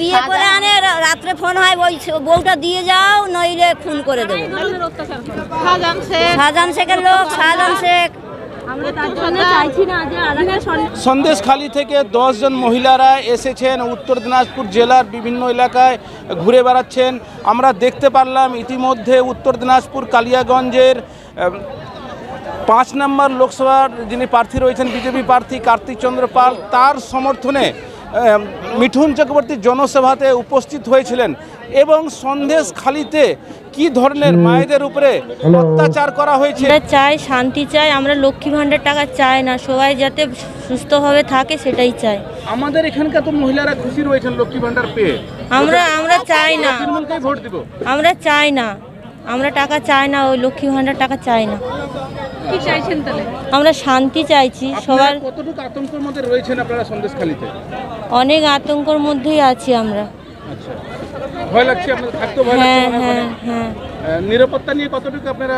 বিয়ে করে আনে রাত্রে ফোন হয় ওই বউটা দিয়ে যাও নইলে খুন করে দেবো। শাহজাহান শেখের লোক শাহজাহান শেখ। আমরা তার জন্য চাইছি না যে আলাদা সন্দেশখালী থেকে দশজন মহিলারা এসেছেন উত্তর দিনাজপুর জেলার বিভিন্ন এলাকায় ঘুরে বেড়াচ্ছেন। আমরা দেখতে পারলাম ইতিমধ্যে উত্তর দিনাজপুর কালিয়াগঞ্জের পাঁচ নম্বর লোকসভার যিনি প্রার্থী রয়েছেন বিজেপি প্রার্থী কার্তিক চন্দ্র পাল তার সমর্থনে মিঠুন চক্রবর্তী জনসভাতে উপস্থিত হয়েছিলেন এবং সন্দেশ খালিতে কি ধরনের মায়েদের উপরে অত্যাচার করা হয়েছে? আমরা চাই শান্তি চাই আমরা লক্ষ্মী ভাণ্ডার টাকা চাই না সবাই যাতে সুস্থভাবে থাকে সেটাই চাই। আমাদের এখানকার তো মহিলারা খুশি রয়েছেন লক্ষ্মী ভান্ডার পেয়ে। আমরা আমরা চাই না। তৃণমূলকেই ভোট দিব। আমরা চাই না। আমরা টাকা চাই না ওই লক্ষ্মী ভাণ্ডার টাকা চাই না। কি চাইছেন তাহলে? আমরা শান্তি চাইছি সবার কতটুকু আতঙ্কের মধ্যে রয়েছেন আপনারা সন্দেশখালীতে? অনেক আতঙ্কর মধ্যেই আছি আমরা। আচ্ছা। ভয় লাগছে আপনাদের থাকতে ভয় হ্যাঁ লাগছে হ্যাঁ হ্যাঁ নিরাপত্তা নিয়ে কতটুকু আপনারা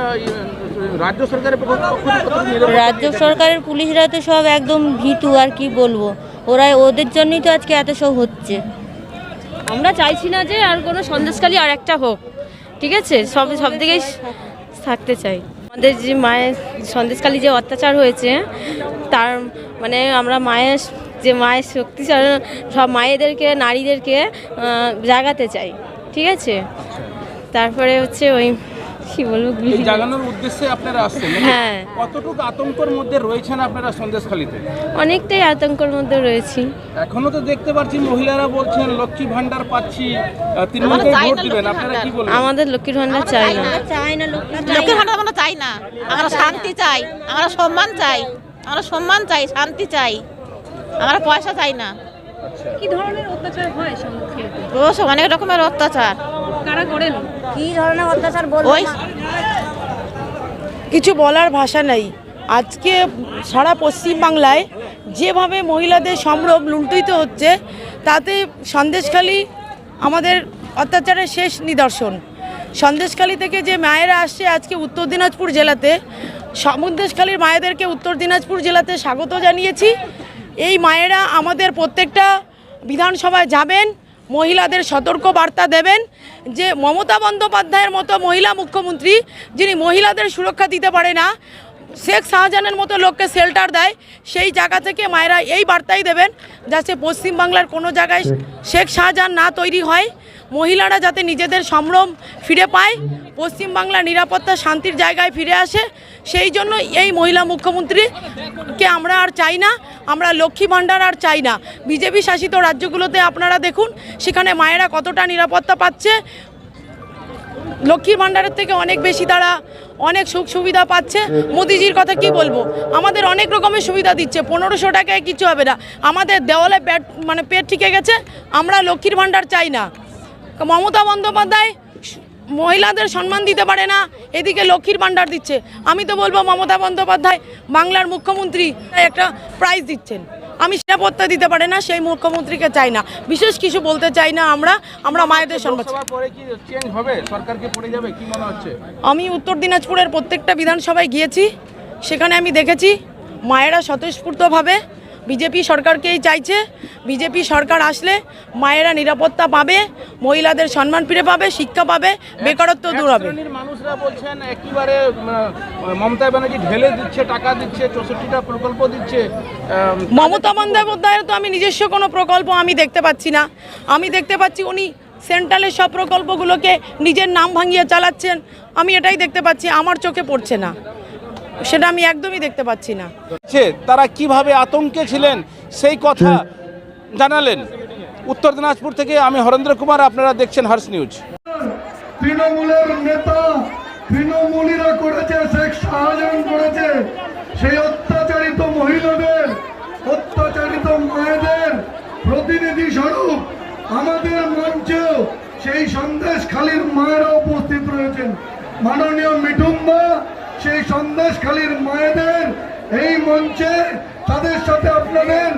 রাজ্য সরকারের পক্ষ থেকে কতটুকু নিরাপত্তা রাজ্য সরকারের পুলিশরা তো সব একদম ভীতু আর কি বলব? ওরা ওদের জন্যই তো আজকে এত সব হচ্ছে। আমরা চাইছি না যে আর কোনো সন্দেশকালী আর একটা হোক। ঠিক আছে? সব সব দিকেই থাকতে চাই। আমাদের যে মায়ের সন্দেশকালী যে অত্যাচার হয়েছে, তার মানে আমরা মায়ের যে মায়ের শক্তি সব মায়েদেরকে, নারীদেরকে জাগাতে চাই। ঠিক আছে? তারপরে হচ্ছে ওই কি বলব এই জাগানোর উদ্দেশ্যে আপনারা আসছেন হ্যাঁ। কতটুকু আতঙ্কের মধ্যে রয়েছেন আপনারা সন্দেশখালীতে? অনেকটাই আতঙ্কের মধ্যে রয়েছি। এখনও তো দেখতে পাচ্ছি মহিলারা বলছেন লক্ষ্মী ভান্ডার পাচ্ছি। আহ, তৃণমূলকেই ভোট দিবেন আপনারা কি বলবেন? আমাদের লক্ষ্মীর ভান্ডার চাই না। চাই না লক্ষ্মী লক্ষ্মীর ভাণ্ডার আমরা চাই না। আমরা শান্তি চাই। আমরা সম্মান চাই। আমরা সম্মান চাই শান্তি চাই। আমরা পয়সা চাই না। কি ধরনের অত্যাচার হয় অনেক রকমের অত্যাচার। কারা করেন? কি ধরনের অত্যাচার বলব ওই কিছু বলার ভাষা নাই। আজকে সারা পশ্চিমবাংলায় যেভাবে মহিলাদের সম্ভ্রম লুণ্ঠিত হচ্ছে তাতে সন্দেশখালী আমাদের অত্যাচারের শেষ নিদর্শন। সন্দেশখালী থেকে যে মায়েরা আসছে আজকে উত্তর দিনাজপুর জেলাতে সন্দেশখালীর মায়েদেরকে উত্তর দিনাজপুর জেলাতে স্বাগত জানিয়েছি। এই মায়েরা আমাদের প্রত্যেকটা বিধানসভায় যাবেন মহিলাদের সতর্ক বার্তা দেবেন যে মমতা বন্দ্যোপাধ্যায়ের মতো মহিলা মুখ্যমন্ত্রী যিনি মহিলাদের সুরক্ষা দিতে পারে না, শেখ শাহজাহানের মতো লোককে শেল্টার দেয়, সেই জায়গা থেকে মায়েরা এই বার্তাই দেবেন যাতে পশ্চিমবাংলার কোনো জায়গায় শেখ শাহজাহান না তৈরি হয়। মহিলারা যাতে নিজেদের সম্ভ্রম ফিরে পায়, পশ্চিমবাংলার নিরাপত্তা শান্তির জায়গায় ফিরে আসে, সেই জন্য এই মহিলা মুখ্যমন্ত্রীকে আমরা আর চাই না। আমরা লক্ষ্মী ভাণ্ডার আর চাই না। বিজেপি শাসিত রাজ্যগুলোতে আপনারা দেখুন, সেখানে মায়েরা কতটা নিরাপত্তা পাচ্ছে। লক্ষ্মী ভাণ্ডারের থেকে অনেক বেশি তারা অনেক সুখ সুবিধা পাচ্ছে। মোদিজির কথা কি বলব? আমাদের অনেক রকমের সুবিধা দিচ্ছে, পনেরোশো টাকায় কিছু হবে না। আমাদের দেওয়ালে পেট মানে পেট ঠিকে গেছে, আমরা লক্ষ্মীর ভাণ্ডার চাই না। মমতা বন্দ্যোপাধ্যায় মহিলাদের সম্মান দিতে পারে না এদিকে লক্ষ্মীর ভাণ্ডার দিচ্ছে। আমি তো বলব মমতা বন্দ্যোপাধ্যায় বাংলার মুখ্যমন্ত্রী একটা প্রাইজ দিচ্ছেন। আমি নিরাপত্তা দিতে পারে না সেই মুখ্যমন্ত্রীকে চাই না। বিশেষ কিছু বলতে চাই না আমরা আমরা মায়েদের সম্মান মনে আমি উত্তর দিনাজপুরের প্রত্যেকটা বিধানসভায় গিয়েছি সেখানে আমি দেখেছি মায়েরা স্বতঃস্ফূর্তভাবে বিজেপি সরকারকেই চাইছে। বিজেপি সরকার আসলে মায়েরা নিরাপত্তা পাবে মহিলাদের সম্মান ফিরে পাবে শিক্ষা পাবে বেকারত্ব দূর হবে। মানুষরা বলছেন একেবারে মমতা ব্যানার্জি ঢেলে দিচ্ছে টাকা দিচ্ছে চৌষট্টিটা প্রকল্প দিচ্ছে মমতা বন্দ্যোপাধ্যায়ের তো আমি নিজস্ব কোনো প্রকল্প আমি দেখতে পাচ্ছি না। আমি দেখতে পাচ্ছি উনি সেন্ট্রালের সব প্রকল্পগুলোকে নিজের নাম ভাঙিয়ে চালাচ্ছেন। আমি এটাই দেখতে পাচ্ছি আমার চোখে পড়ছে না। সেটা আমি একদমই দেখতে পাচ্ছি না। তারা কীভাবে আতঙ্কে ছিলেন সেই কথা জানালেন। উত্তর দিনাজপুর থেকে আমি হরেন্দ্র কুমার আপনারা দেখছেন হার্স নিউজ। তৃণমূলের নেতা তৃণমূলীরা করেছে শেখ শাহজাহান করেছে। সেই অত্যাচারিত মহিলাদের অত্যাচারিত মায়েদের প্রতিনিধি স্বরূপ আমাদের মঞ্চেও সেই সন্দেশ খালির মায়েরা উপস্থিত রয়েছেন। মাননীয় মিঠুম্বা সেই সন্দেশখালীর মায়েদের এই মঞ্চে তাদের সাথে আপনাদের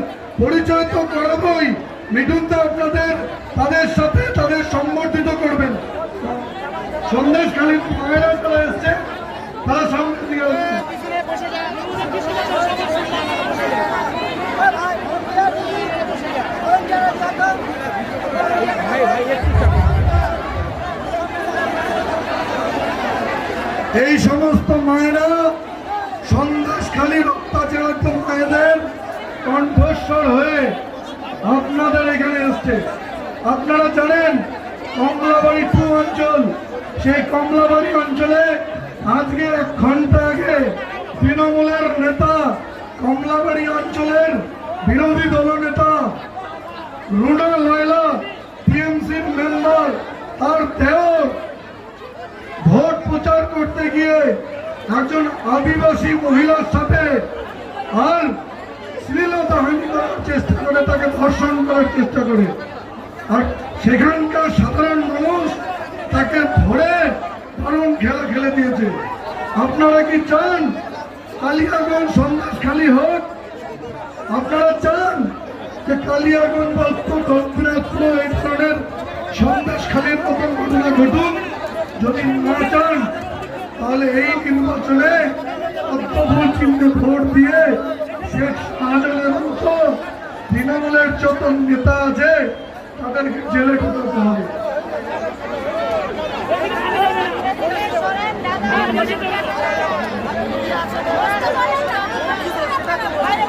পরিচয় তো করাবই। মিঠুনদা আপনাদের, তাদের সাথে তাদের সম্বর্ধিত করবেন। সন্দেশখালীর মায়েরা তারা এসছে। এই সমস্ত মায়েরা সন্দেশখালীর অত্যাচারিত মায়েদের কণ্ঠস্বর হয়ে আপনাদের এখানে এসছে আপনারা জানেন, কমলাবাড়ি টু অঞ্চল, সেই কমলাবাড়ি অঞ্চলে আজকে এক ঘণ্টা আগে তৃণমূলের নেতা, কমলাবাড়ি অঞ্চলের বিরোধী দলনেতা রুনা লয়লা, টিএমসির মেম্বার তার ভোট প্রচার করতে গিয়ে একজন আদিবাসী মহিলার সাথে আর শ্লীলতা হানি করার চেষ্টা করে, তাকে ধর্ষণ করার চেষ্টা করে। আর সেখানকার সাধারণ মানুষ তাকে ধরে দারুণ খেলা খেলে দিয়েছে। আপনারা কি চান কালিয়াগঞ্জ সন্দেশ খালি হোক? আপনারা চান যে কালিয়াগঞ্জ দক্ষিণাত্র এই ধরনের সন্দেশ খালির মতন ঘটনা ঘটুক? যদি না চান তাহলে এই তিন বছরে অত্যভুল চিহ্নে ভোট দিয়ে শেখ শাহজাহানের মতো তৃণমূলের যত নেতা আছে তাদেরকে জেলে ঢুকতে হবে। বাইরে